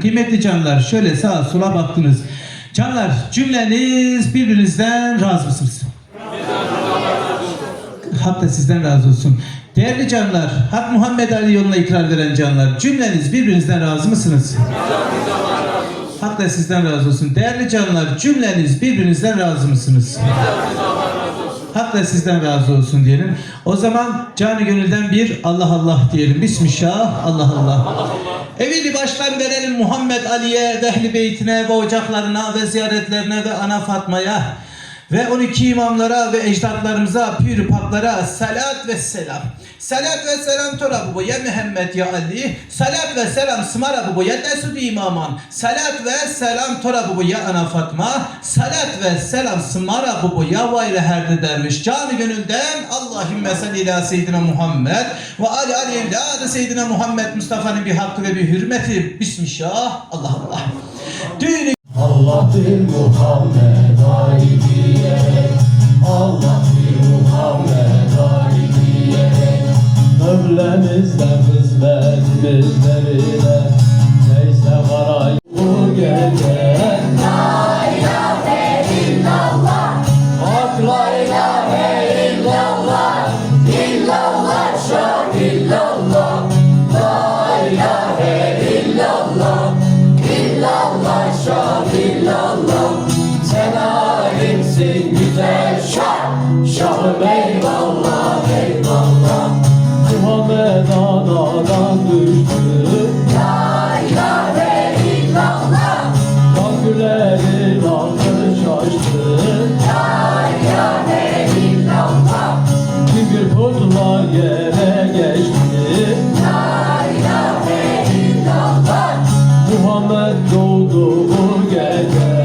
Kıymetli canlar şöyle sağa sola baktınız. Canlar cümleniz birbirinizden razı mısınız? Hak da sizden razı olsun. Değerli canlar, Hak Muhammed Ali yoluna ikrar veren canlar, cümleniz birbirinizden razı mısınız? Hak da sizden razı olsun. Değerli canlar, cümleniz birbirinizden razı mısınız? Hak da sizden razı olsun diyelim. O zaman canı gönülden bir Allah Allah diyelim. Bismillah, Allah Allah. Evini baştan verelim Muhammed Ali'ye, ve ehli beytine ve ocaklarına ve ziyaretlerine ve ana Fatma'ya ve 12 imamlara ve ecdatlarımıza, pür paplara salat ve selam. Salat ve selam tora bu ya Muhammed ya Ali. Salat ve selam smara bu ya Desud imaman. Salat ve selam tora bu ya ana Fatma. Salat ve selam smara bu ya vayre herde dermiş. Canı gönülden Allahümme salli ila seyyidina Muhammed ve ali ali evladı seyyidina Muhammed Mustafa'nın bir hakkı ve bir hürmeti. Bismillah. Allah Allah. Düğünü Allah bir Muhammed Ali diyerek Allah bir Muhammed Ali diyerek Ömremizden hizmetimizlerine Neyse var Muhammed doğdu bu gece.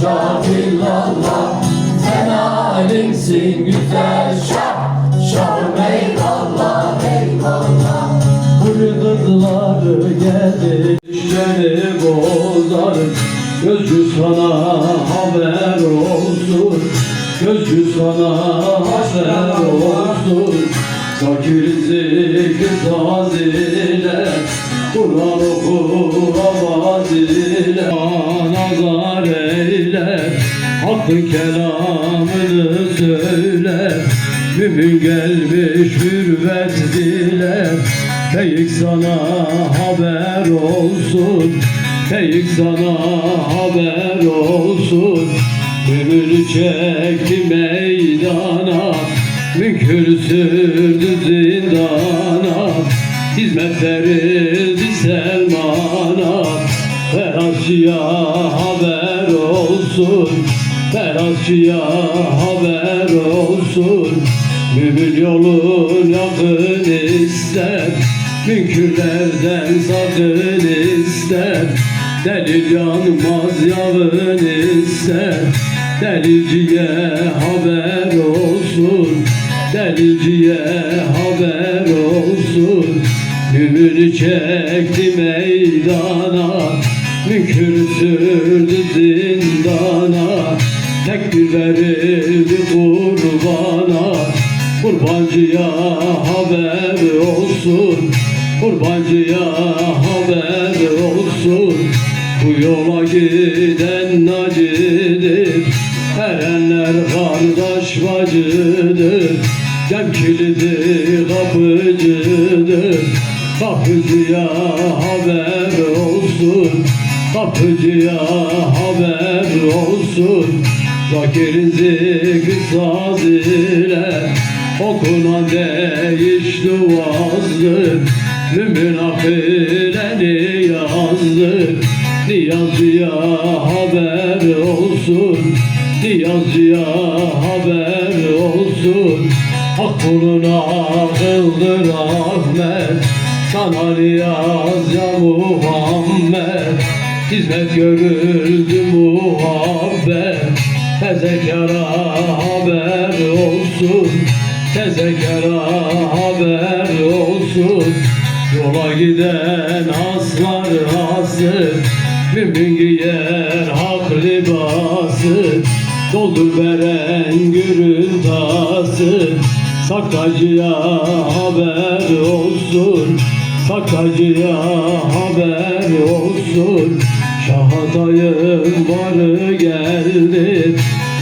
Şah şah Sen alimsin güzel şah Şahım eyvallah eyvallah Bugün kızları geldi İşleri bozar Gözcü sana haber olsun. Gözcü sana haber olsun. Zakir zikir saz ile Kur'an oku avaz ile Nazar eyle Hakkın kelamını söyle. Mümin gelmiş hürmet dile. Peyik sana haber olsun Peyik sana haber olsun. Ömür çekti meydana Münkür sürdü zindana. Hizmet verildi Selman'a Ferasçıya haber olsun. Ferasçıya haber olsun. Mümin yolun yakın ister. Münkürlerden sakın ister Delil yanmaz yağın ister Delilciye haber olsun. Delilciye haber olsun. Ümünü çekti meydana Münkür sürdü zindana. Tekbir verildi kurbana Kurbancıya haber olsun. Kurbancıya haber olsun Bu yola giden nacidir. Erenler kardeş bacıdır. Cem kilidi kapıcıdır. Kapıcıya haber olsun. Kapıcıya haber olsun. Zakirin zikri saz ile Okunan değiş duazdır. Mümin akile niyazdır Niyazcıya haber olsun Niyazcıya haber olsun. Hak kuluna kıldır Ahmet Sana niyaz ya Muhammed. Hizmet görüldü muhabbet Tezekara haber olsun. Tezekara haber olsun. Yola giden aslar hazır Mümin giyer hak libası Doldur veren gürün tası Sakacıya haber olsun Sakacıya haber olsun. Şahatayın varı geldi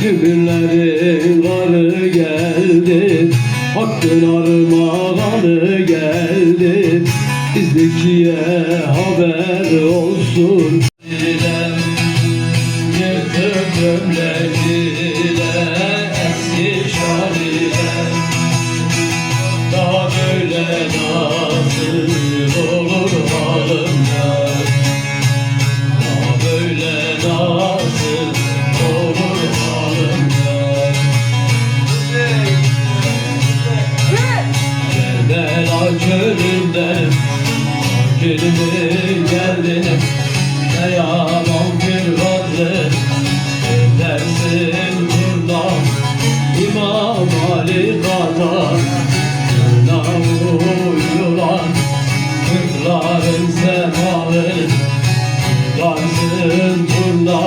Müminlerin varı geldi. Hakkın armağanı geldi İzlikçiye haber olsun şaliyle Daha böyle nasıl olur halımda Daha böyle nasıl olur halımda Kerbela çölünden Gelimi geldin Ne Varsın turna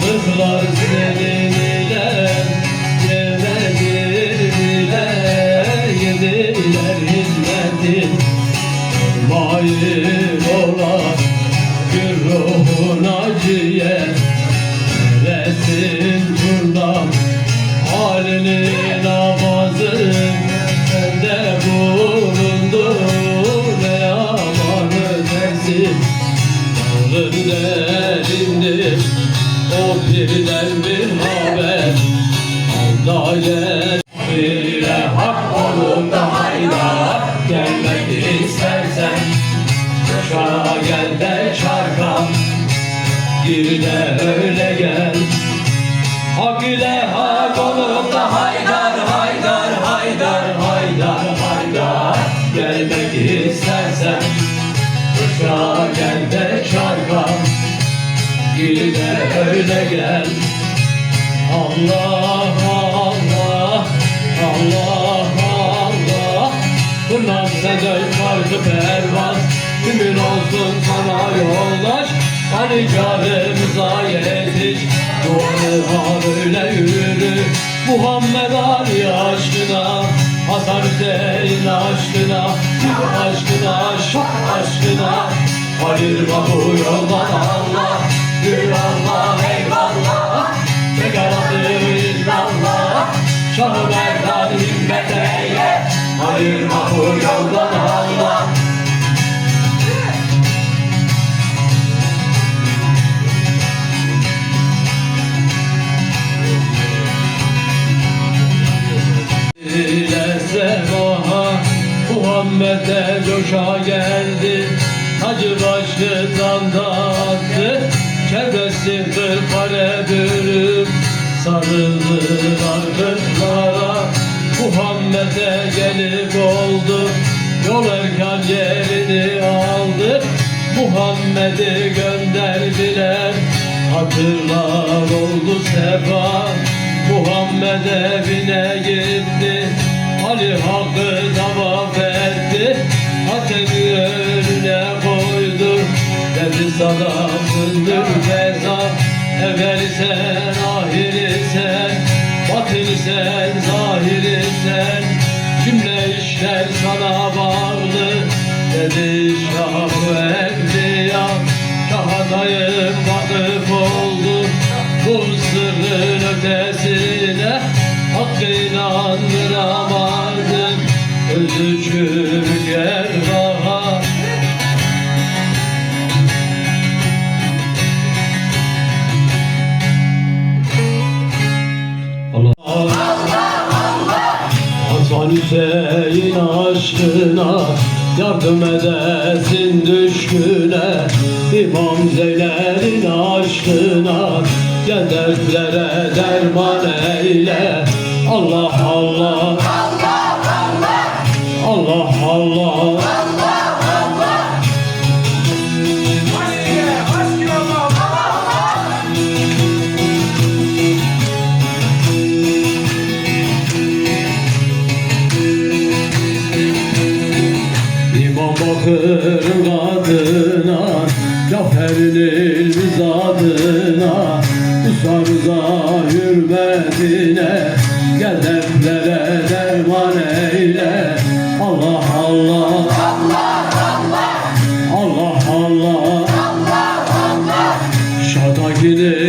Kırklar senin ile Yemediler. Yediler hizmetin Mayır olan bir ruhun acıya Resim turnam halini Gelmek istersen Koşa gel de çarka Gir de öyle gel. Hak ile hak olup da haydar haydar haydar haydar haydar. Gelmek istersen Koşa gel de çarka Gir de öyle gel. Allah Allah Allah Dön farkı pervaz Mümin olsun sana yoldaş. Hani canımıza yetiş Duanı böyle yürü. Muhammed Ali aşkına Hasan Hüseyin aşkına Aşkına şok aşkına. Ayırma bu yoldan Allah Yürü Allah eyvallah. Ne garanti illallah Şah-ı Merdan himmet eyle Ayırma bu yoldan Muhammed'e coşa geldi. Hacı başlıktan da attı. Çevresi kırkare bürüp Sarıldılar kırklara Muhammed'e gelip oldu. Yol erken yerini aldı. Muhammed'i gönderdiler. Hatırlar oldu sefa. Muhammed evine gitti. Ali hakkı tavaf etti Ateşi önüne koydu. Dedi sadakındır ceza. Evvel sen ahiri sen Batıl sen zahiri sen Cümle işler sana bağlı. Dedi şah evliya Şahatayım vakıf oldu. Bu sırrın ötesine Hakkı inandıramadım Özü çürük Yardım edesin düşküne İmam Zeynel'in aşkına. Gel dertlere derman eyle. Allah Allah. Allah Allah. İmam bakır kadına Cafer'in adına Usarıza hürmetine Gel dertlere derman eyle. Allah Allah. Allah Allah. Şatakinin ve